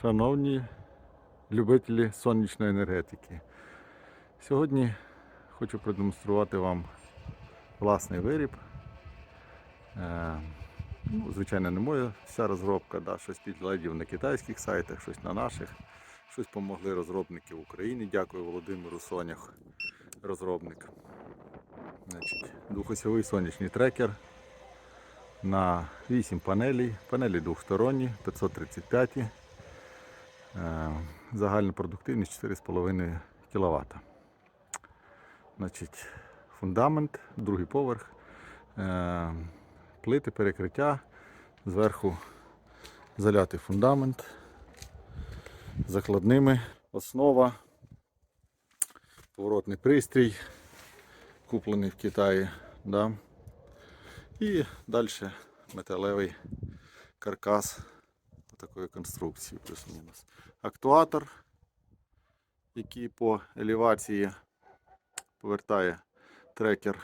Шановні любителі сонячної енергетики. Сьогодні хочу продемонструвати вам власний виріб. Е, ну, звичайно, не моя вся розробка, да, щось підглядів на китайських сайтах, щось на наших. Щось помогли розробники в Україні. Дякую Володимиру Сонях, розробник. Значить, двохосьовий сонячний трекер на 8 панелей. Панелі двохсторонні, 535. Загальна продуктивність 4,5 кВт. Значить, фундамент, другий поверх, е, плити, перекриття, зверху залятий фундамент, закладними, основа, поворотний пристрій, куплений в Китаї. Да? І далі металевий каркас такої конструкції плюс-мінус. Актуатор, який по елевації повертає трекер.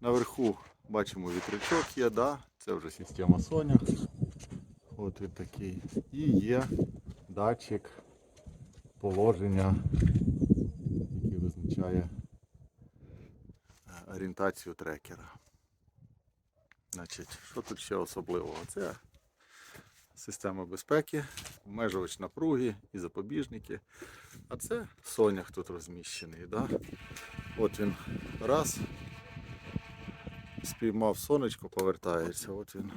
Наверху бачимо вітрячок є, да? це вже система Соня. От він такий. І є датчик положення, який визначає е, орієнтацію трекера. Значить, що тут ще особливого? Це система безпеки, обмежувач напруги і запобіжники. А це сонях тут розміщений. Да? От він раз. Спіймав сонечко, повертається. От він.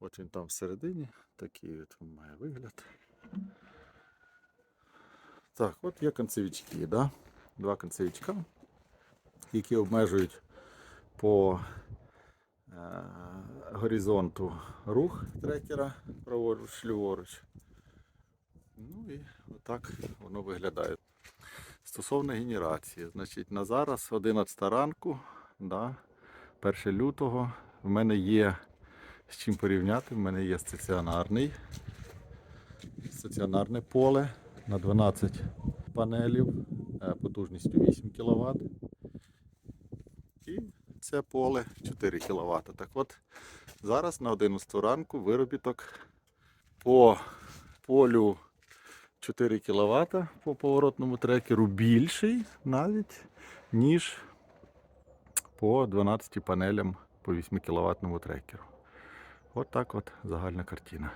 От він там всередині. Такий от він має вигляд. Так, от є концевички, да? два концевичка, які обмежують по горизонту рух трекера праворуч, ліворуч. Ну і отак воно виглядає. Стосовно генерації, значить на зараз 11 ранку, да, 1 лютого, в мене є з чим порівняти, в мене є стаціонарний, стаціонарне поле на 12 панелів е, потужністю 8 кВт. Це поле 4 кВт. Так от зараз на 11 ранку виробіток по полю 4 кВт по поворотному трекеру більший навіть, ніж по 12 панелям по 8 кВт трекеру. От так от загальна картина.